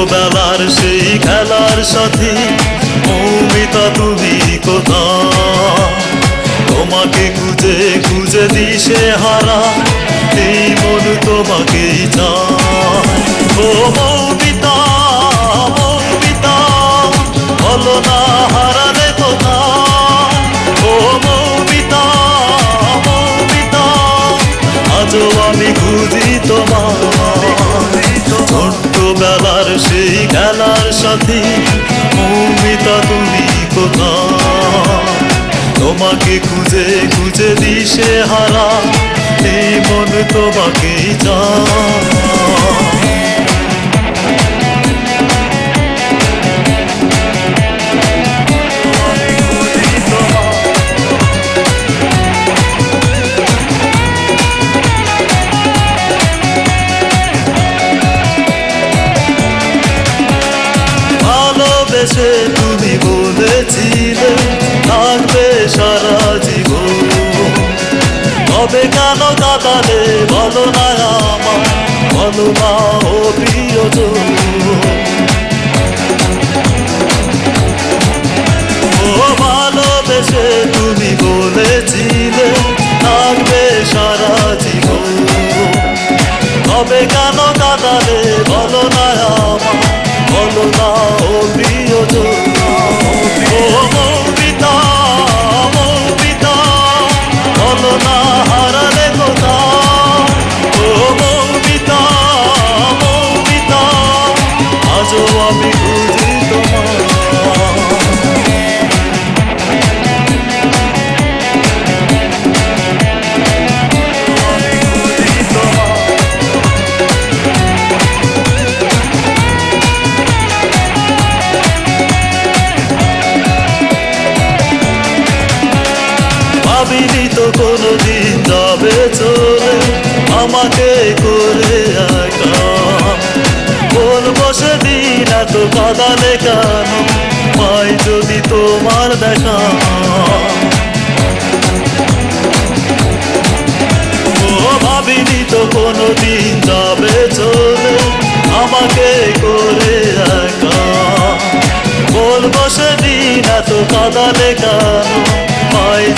ছোটবেলার সেই খেলার সাথে মৌমিতা তুমি কোথা তোমাকে খুঁজে খুঁজে দিশে হারা, এই মন তোমাকেই চায়। ছোট্টবেলার সেই খেলার সাথী মৌমিতা তুমি কোথা তোমাকে খুঁজে খুঁজে দিশে হারা, এই মন তোমাকেই চায়। ভালোবেসে তুমি বলেছিলে, থাকবে সারা জীবন। তবে কেন কাঁদালে বলো না আমার, বলো না ও প্রিয়জন। ও ভালোবেসে তুমি বলেছিলে, থাকবে সারা জীবন। তবে কেন কাঁদালে বলো না আমার বলো না ও প্রিয়জন ও ভাবিনি তো কোনো কোনোদিন যাবে চলে আমাকে করে একা। বলব সেদিন এত কাদালে কেন? পাই যদি তোমার দেখা। ভাবিনি তো কোনোদিন যাবে চলে আমাকে করে একা। বলব সেদিন এত কাদালে কেন?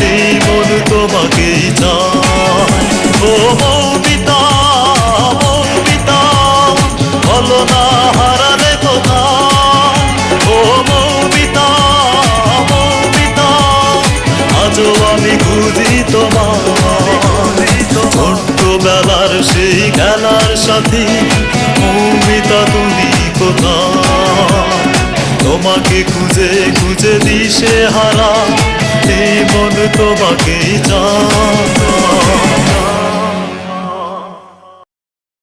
এই মন তোমাকেই চায় ও মৌমিতা মৌমিতা বলো না হারালে কোথায়? ও মৌমিতা মৌমিতা, আজও আমি খুঁজি তোমার ছোট্টবেলার সেই খেলার সাথী, মৌমিতা, তুমি কোথায়? তোমাকে খুঁজে খুঁজে দিশে হারা তোমাকেই চায়